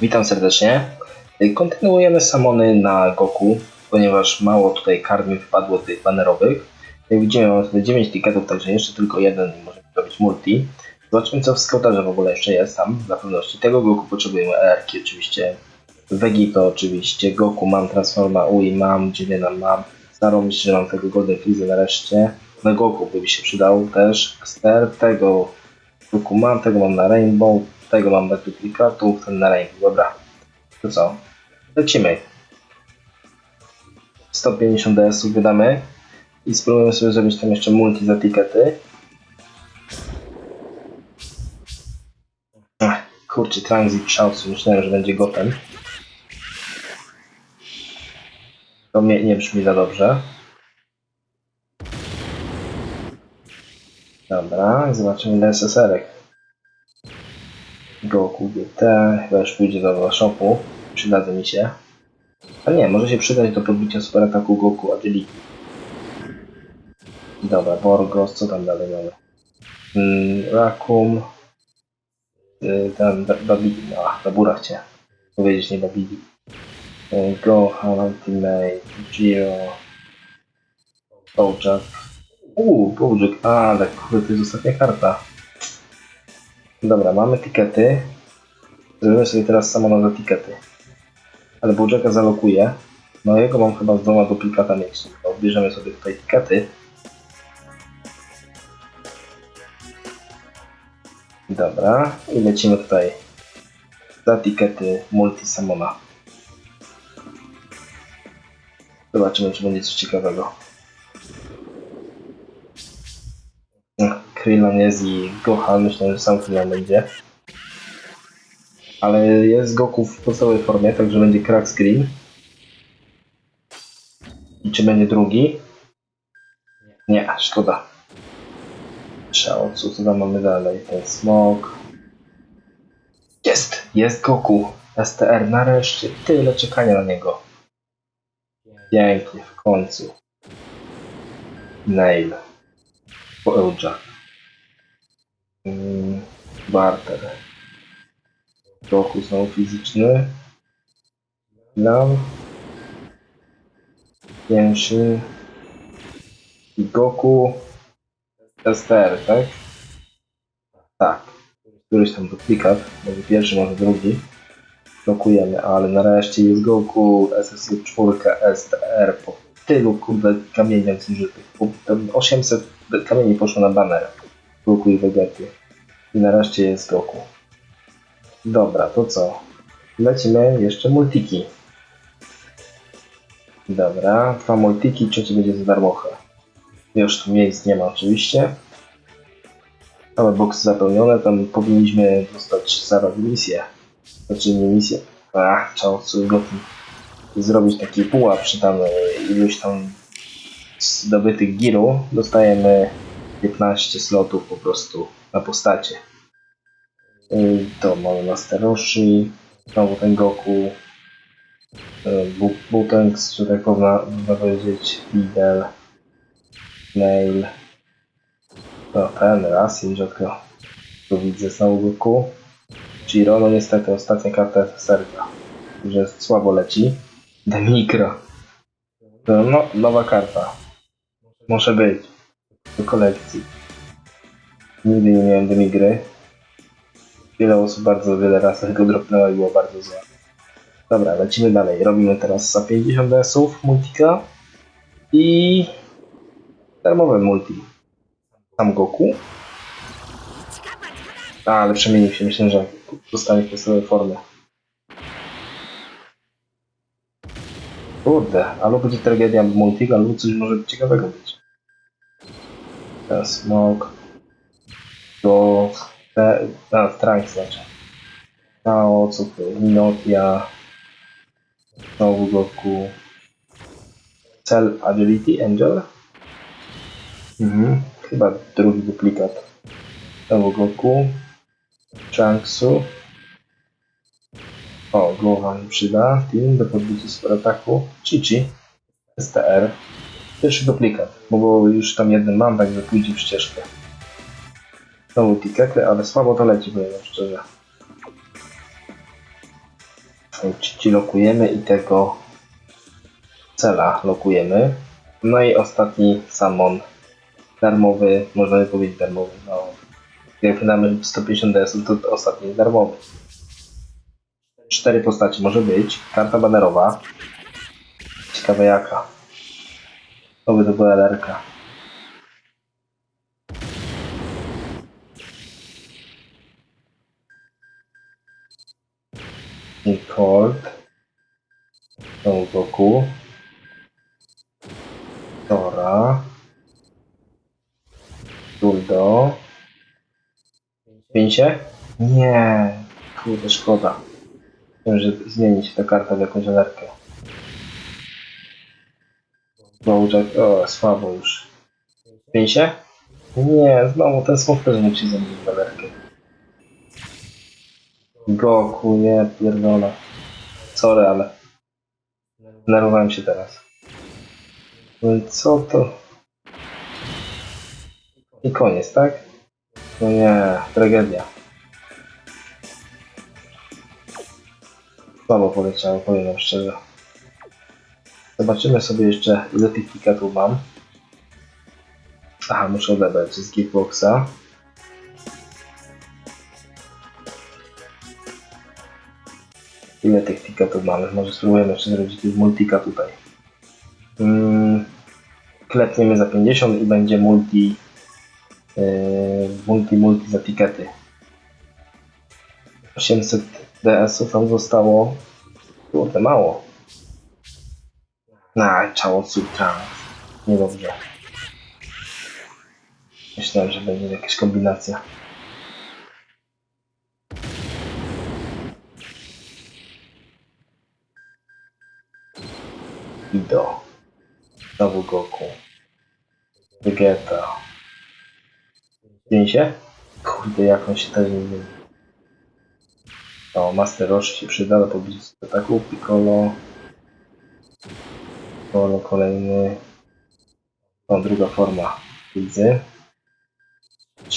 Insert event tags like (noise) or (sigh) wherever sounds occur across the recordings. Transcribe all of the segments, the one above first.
Witam serdecznie. Kontynuujemy samony na Goku, ponieważ mało tutaj kart mi wpadło tych banerowych. Jak widzimy mamy tutaj 9 ticketów, także jeszcze tylko jeden i możemy robić multi. Zobaczmy co w skauterze w ogóle jeszcze jest tam, dla pewności. Tego Goku potrzebujemy, ER-ki oczywiście. Vegito oczywiście, Goku mam, Transforma Ui mam, Jiren'a mam. Starą myślę, że mam tego Golden Freeza nareszcie. Na Goku by mi się przydał też. Ster, tego Goku mam, tego mam na Rainbow, tego mam bez duplikatów, ten na Rainbow. Dobra, to co? Lecimy. 150 DS-ów wydamy i spróbujemy sobie zrobić tam jeszcze multi za tikety. Ach, kurczę, Transit Shouts, myślałem, że będzie gotem. To mnie nie brzmi za dobrze. Dobra, zobaczymy ile SSR-ek. Goku GT, chyba już pójdzie do shopu. Przydadzą mi się. A nie, może się przydać do podbicia super ataku Goku Agility. Dobra, Borgos, co tam dalej mamy? Mm, Rakum. Y, ten Ba- Babidi, no, Babura chciałem powiedzieć, nie Babidi. Y, Gohan, Ultimate, Gio, Bojack. Uuu, Bojack, ale kurde, to jest ostatnia karta. Dobra, mamy tikety. Zrobimy sobie teraz samo za tikety. Ale Bojacka zalokuję. No jego mam chyba z dwoma duplikatami. Odbierzemy sobie tutaj tikety. Dobra, i lecimy tutaj za tikety multi Samona. Zobaczymy, czy będzie coś ciekawego. Krillon jest i Gohan, myślę, że sam Krillon będzie. Ale jest Goku w podstawowej formie, także będzie crack screen. I czy będzie drugi? Nie, szkoda. Shao, co tam mamy dalej? Ten smok. Jest! Jest Goku! STR, nareszcie. Tyle czekania na niego. Pięknie, w końcu. Nail. Bojack. Mm, Barter. Goku znowu fizyczny. Lam. Genshin. I Goku. STR, tak? Tak. Któryś tam duplikat. Może pierwszy, może drugi. Blokujemy, ale nareszcie jest Goku SSU 4 STR po tylu kurde kamieniach zużytych. Po, tam 800 kamieni poszło na baner. Goku i Vegety. I nareszcie jest Goku. Dobra, to co? Lecimy jeszcze multiki. Dobra, dwa multiki, trzeci będzie za darmochę. Już tu miejsc nie ma oczywiście. Całe boksy zapełnione, tam powinniśmy dostać za rok misję. Znaczy nie misję. Ach, trzeba gotowy zrobić taki pułap przy tam iluś tam zdobytych giru. Dostajemy 15 slotów po prostu na postacie. Y, To mamy Master Roshi, znowu ten Goku, y, Bu- Butenks, czy tak można powiedzieć, Fidel, Nail, to ten raz, rzadko tu widzę znowu Goku, Giro, no niestety ostatnia karta SSR-ka, że słabo leci, Demikro, no, nowa karta, może być, do kolekcji, nigdy nie miałem Demigry, Wiele osób bardzo wiele razy tego dropnęło i było bardzo złe. Dobra, lecimy dalej. Robimy teraz za 50 DS-ów multika i darmowe multi. Sam Goku. A, ale przemienił się. Myślę, że zostanie w podstawowej formie. Kurde, albo będzie tragedia multi, albo coś może ciekawego być. Ten smok. Do te, a, Trunks znaczy. Tao, co to? Minotia. Znowu Goku. Cell Agility Angel. Mhm. Chyba drugi duplikat. Znowu Goku. Trunksu. O, Gohan przyda. Team do podbicia super ataku. Chichi. STR. Pierwszy duplikat, bo już tam jeden mam, także pójdzie w ścieżkę. Znowu tikety, ale słabo to leci, powiem szczerze. Ci lokujemy i tego cela lokujemy. No i ostatni samon darmowy, można by powiedzieć darmowy, no. Jak wydamy 150 DS, to ostatni darmowy. Cztery postacie może być. Karta banerowa. Ciekawe jaka. To by to była LRK. I Cold. Znowu. Dora. Duldo. Pięcie? Nie. Kurde, szkoda. Wiem, że zmieni się ta karta w jakąś alerkę. O, słabo już. Pięcie? Nie, znowu ten smok też musi zamienić w alerkę. Goku, nie, pierdolę. Sorry, ale... Nerwowałem się teraz. No i co to? I koniec, tak? No nie, tragedia. Słabo poleciało, powiem szczerze. Zobaczymy sobie jeszcze ile tych tiketów mam. Aha, muszę odebrać z Geekboxa. Ile tych tiketów mamy? Może spróbujemy jeszcze zrobić tych multika tutaj. Mm, klepniemy za 50 i będzie multi yy, multi multi za tikety. 800 DS-ów tam zostało. Kurde, mało. Na, czało sutra. Niedobrze. Myślałem, że będzie jakaś kombinacja. Ido. Znowu Goku. Vegeta. Zdjęcie? Kurde, jak on się też nie zmieni. O, Master Roshi przyda do pobliżu ataku. Piccolo. Kolejny. O, druga forma. Widzę.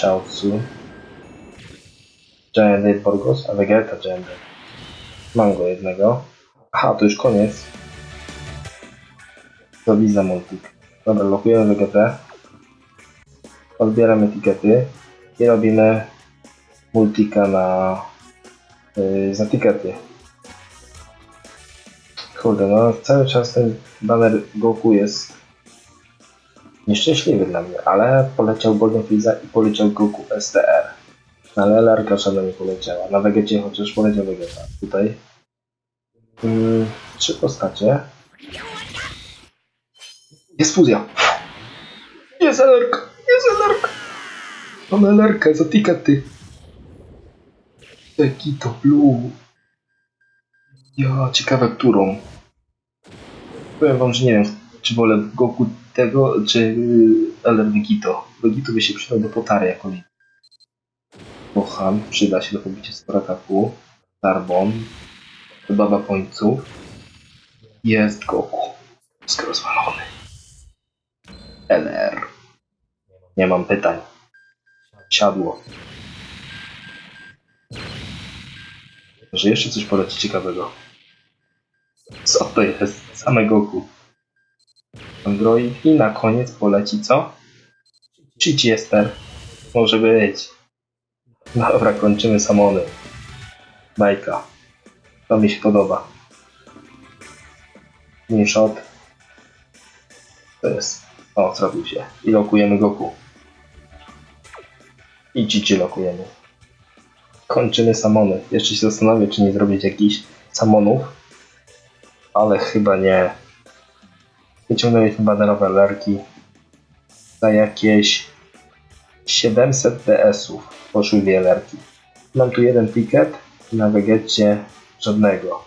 Chaozu. Giant Ape Borgos, a Vegeta Giant Ape. Mam go jednego. Aha, to już koniec. To Visa Multik. Dobra, lokujemy Vegetę. Odbieramy etykiety i robimy multika na yy, za etykiety. Kurde, no cały czas ten baner Goku jest nieszczęśliwy dla mnie, ale poleciał Frieza i poleciał Goku STR. No, ale Larka żadna nie poleciała. Na Vegecie chociaż poleciał Vegeta. Tutaj yy, trzy postacie. Jest fuzja. Jest LRK. Jest LRK. Mam LRK za tikety. Jaki to blue. Ja, ciekawe którą. Powiem wam, że nie wiem, czy wolę Goku tego, czy yy, LR Vegito. Vegito by się przydał do potary jako lin. Gohan przyda się do pobicia super ataku. Starbon. Baba końców. Jest Goku. Jest rozwalony. LR. Nie mam pytań. Siadło. Może jeszcze coś poleci ciekawego. Co to jest? Same Goku. Android i na koniec poleci co? Chichester. Może być. Dobra, kończymy samony. Bajka. To mi się podoba. Shot. To jest. O, zrobił się. I lokujemy Goku. I Chichi lokujemy. Kończymy samony. Jeszcze się zastanowię, czy nie zrobić jakichś samonów. Ale chyba nie. Wyciągnęliśmy banerowe lerki. Za jakieś 700 DS-ów poszły dwie lerki. Mam tu jeden ticket. Na Vegecie żadnego.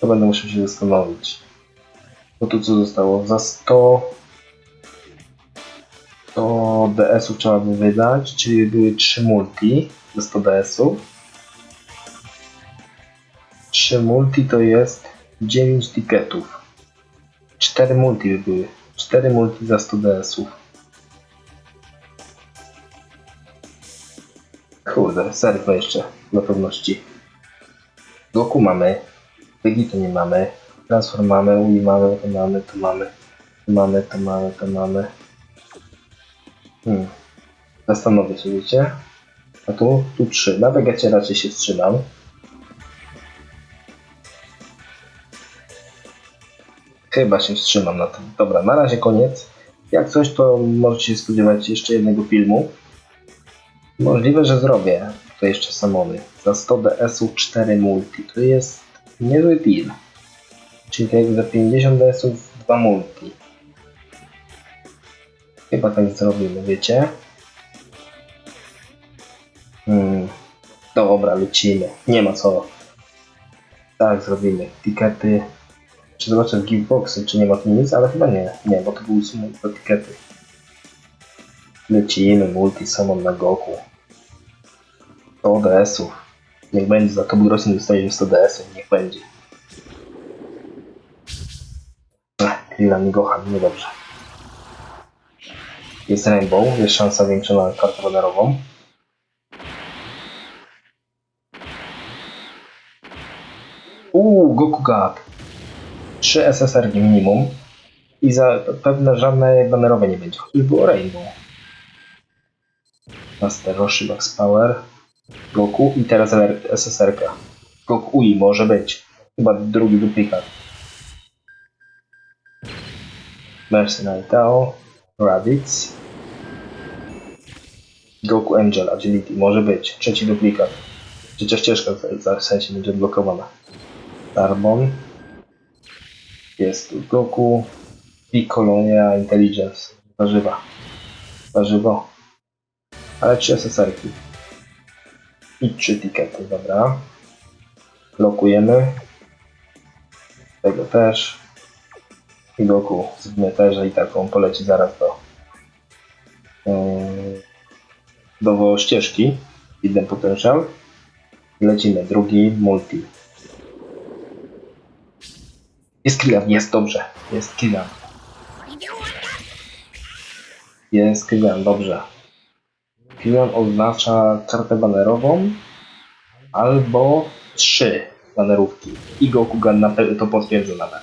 To będę musiał się zastanowić. Bo tu co zostało? Za 100 to DS-ów trzeba by wydać, czyli były 3 multi za 100 DS-ów. 3 multi to jest 9 tiketów. 4 multi by były. 4 multi za 100 DS-ów. Kurde, serwo jeszcze dla pewności. Goku mamy, Vegitu nie mamy. Transform mamy, Ui mamy, to mamy, to mamy. To mamy, to mamy, to mamy. Hmm. Zastanowię się, wiecie? A tu? Tu trzy. Na Vegecie raczej się wstrzymam. Chyba się wstrzymam na tym. Dobra, na razie koniec. Jak coś, to możecie spodziewać jeszcze jednego filmu. Możliwe, że zrobię to jeszcze samony. Za 100 DS-ów 4 multi. To jest niezły deal. Czyli tak za 50 DS-ów 2 multi. Chyba tak zrobimy, wiecie? Hmm. Dobra, lecimy. Nie ma co. Tak, zrobimy. Tikety. Czy zobaczę w giftboxy, czy nie ma tu nic, ale chyba nie. Nie, bo to były sumy do tikety. Lecimy, multi summon na Goku. 100 DS-ów. Niech będzie, za to Rosin dostaniemy 100 DS-ów, niech będzie. Ech, Lila Gohan, niedobrze. Jest Rainbow, jest szansa większa na kartę banerową. Uuu, Goku Gap. 3 SSR minimum. I za pewne żadne banerowe nie będzie. Chociaż było Rainbow. Master Roshi Max Power. Goku i teraz SSR-ka. Goku Ui może być. Chyba drugi duplikat. Mercenary Tao. Raditz. Goku Angel Agility może być. Trzeci duplikat. Trzecia ścieżka w sensie będzie odblokowana. Carbon. Jest tu Goku. I Kolonia Intelligence. Warzywa. Warzywo. Ale trzy SSR-ki. I trzy tikety, dobra. Lokujemy. Tego też. I Goku z Mieterza i taką poleci zaraz do yy, do ścieżki. Hidden Potential. Lecimy. Drugi multi. Jest Killian, jest dobrze. Jest Killian. Jest Killian, dobrze. Killian oznacza kartę banerową albo trzy banerówki. I Goku Gun na to potwierdza nawet.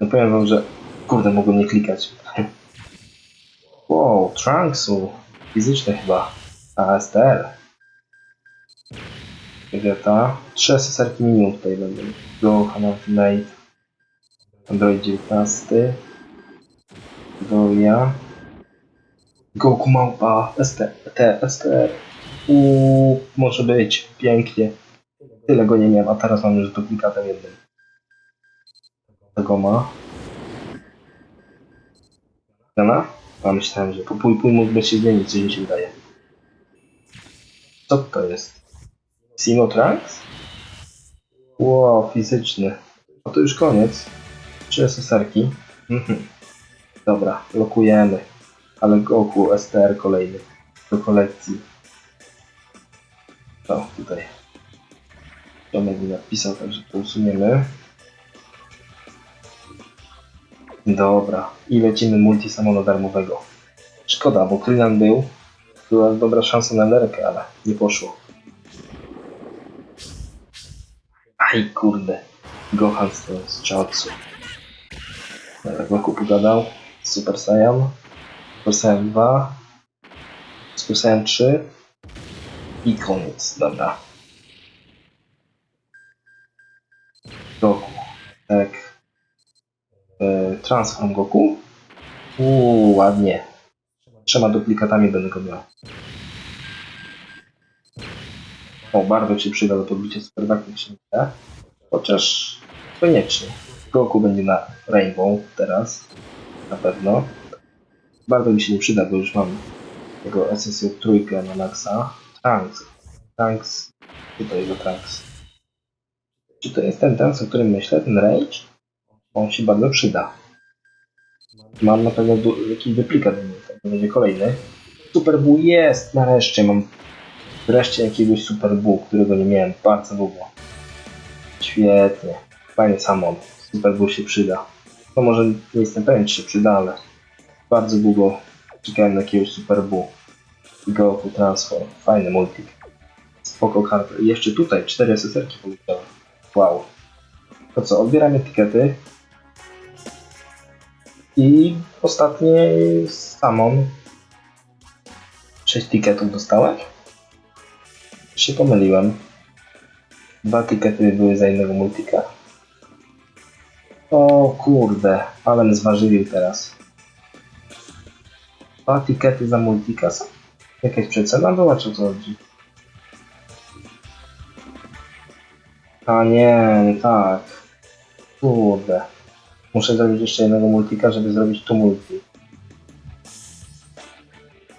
No powiem wam, że kurde, mogą nie klikać. (laughs) Wow, Trunksu. Fizyczne chyba. A, STR. Vegeta. Trzy SSR-ki minimum tutaj będą. Gohan Ultimate. Android 19. Golia. Goku Małpa. ST, T, STR. Uuu, może być. Pięknie. Tyle go nie miałem, a teraz mam już duplikatem jednym. Tego ma. Cena? A myślałem, że po pół pół mógłby się zmienić, coś mi się wydaje. Co to jest? Simo Trunks? Wow, fizyczny. No to już koniec. Trzy SSR-ki. Mhm. Dobra, lokujemy. Ale Goku STR kolejny. Do kolekcji. O, tutaj. Tomek mi napisał, także to usuniemy. Dobra. I lecimy multi samolo darmowego. Szkoda, bo Krylan był. Była dobra szansa na nerkę, ale nie poszło. Aj kurde. Gohan z, Chaotsu. Dobra, Goku pogadał. Super Saiyan. Super Saiyan 2. Super Saiyan 3. I koniec. Dobra. Goku. Tak. E, Transform Goku. Uuu, ładnie. Trzema duplikatami będę go miał. O, bardzo się przyda do podbicia Super Technika. Chociaż koniecznie. Goku będzie na Rainbow teraz. Na pewno. Bardzo mi się nie przyda, bo już mam jego SSU trójkę na maxa. Trunks. Trunks. Gdzie to jego Trunks? Czy to jest ten Trunks, o którym myślę? Ten Rage? On się bardzo przyda. Mam na pewno jakiś duplikat, to będzie kolejny. Super Buu jest! Nareszcie mam wreszcie jakiegoś Super Buu, którego nie miałem bardzo długo. Świetnie. Fajny samon. Super Buu się przyda. To może nie jestem pewien, czy się przyda, ale bardzo długo czekałem na jakiegoś Super Buu. Goku Transform. Fajny multik. Spoko karta. Jeszcze tutaj cztery SSR-ki poleciały. Wow. To co, odbieramy etykiety. I ostatni samon. 6 tiketów dostałem. Się pomyliłem. Dwa tikety były za innego multika. O kurde, ale mnie zważyli teraz. Dwa tikety za multika są? Jakaś przecena była, czy co chodzi? A nie, nie tak. Kurde. Muszę zrobić jeszcze jednego multika, żeby zrobić tu multi.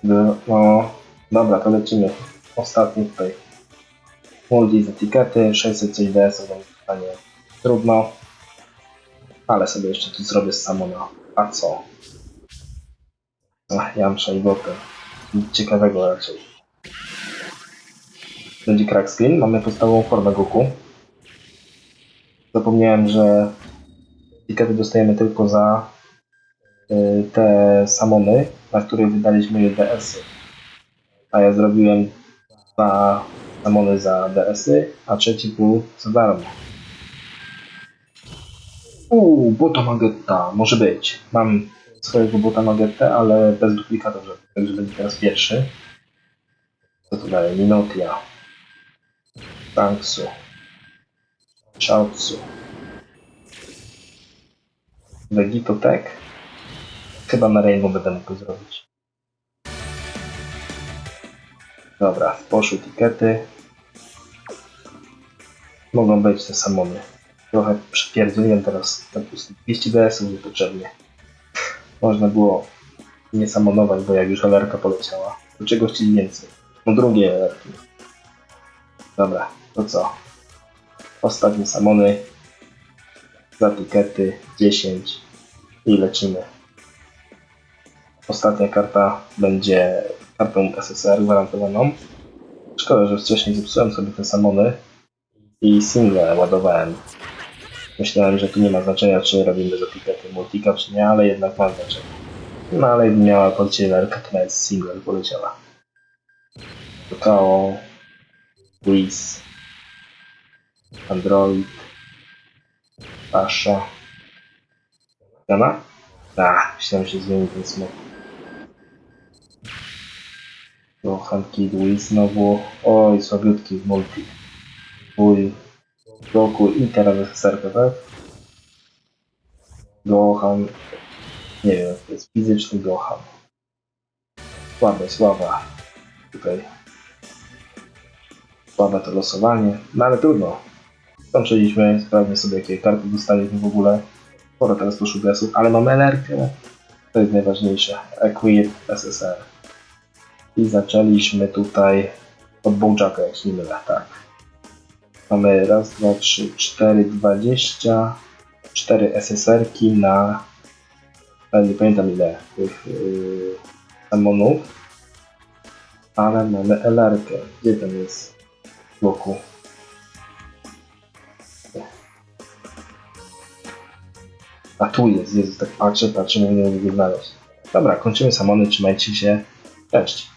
No, dobra, to lecimy. Ostatni tutaj. Multi z etykiety, 600 coś to pytanie trudno. Ale sobie jeszcze tu zrobię z Samona. A co? Ach, Jamsza i Botem. Nic ciekawego raczej. Będzie crack screen. Mamy podstawową formę Goku. Zapomniałem, że etykiety dostajemy tylko za y, te samony, na których wydaliśmy DS-y. A ja zrobiłem dwa samony za DS-y, a trzeci był za darmo. Uuu, bota Magetta, może być. Mam swojego bota Magettę, ale bez duplikatów, żeby- także będzie teraz pierwszy. Co tu dalej? Minotia. Tanksu. Chaotsu. Vegitotek. Chyba na Rainbow będę mógł zrobić. Dobra, poszły tikety. Mogą być te samony. Trochę przypierdzieliłem teraz te pusty 200 DS-ów niepotrzebnie. Można było nie samonować, bo jak już alerka poleciała, to czego chcieli więcej? No drugie alerki. Dobra, to co? Ostatnie samony. Za tikety 10 i lecimy. Ostatnia karta będzie kartą SSR gwarantowaną. Szkoda, że wcześniej zepsułem sobie te samony i single ładowałem. Myślałem, że tu nie ma znaczenia, czy robimy za tikety multika, czy nie, ale jednak ma znaczenie. No ale miała polecieć lerka, to nawet single poleciała. Kakao, Wiz, Android, Pasha. Dana? A, myślałem, że zmieni ten smok. Gohan Kid Wiz znowu. Oj, słabiutki w multi. Mój Goku i teraz tak? Gohan. Nie wiem, to jest fizyczny Gohan. Słabe, słaba. Tutaj. Słabe to losowanie. No ale trudno. Skończyliśmy, sprawdźmy sobie jakie karty dostaliśmy w ogóle. Sporo teraz poszło gasów, ale mamy LR-kę. To jest najważniejsze. Equip SSR. I zaczęliśmy tutaj od Bojacka, jak nie mylę, tak. Mamy raz, dwa, trzy, cztery, dwadzieścia, cztery SSR-ki na, ale nie pamiętam ile tych yy, ale mamy LR-kę. Gdzie ten jest w bloku? A tu jest, jest, tak patrzę, patrzę, nie mogę znaleźć. Dobra, kończymy samony, trzymajcie się, cześć.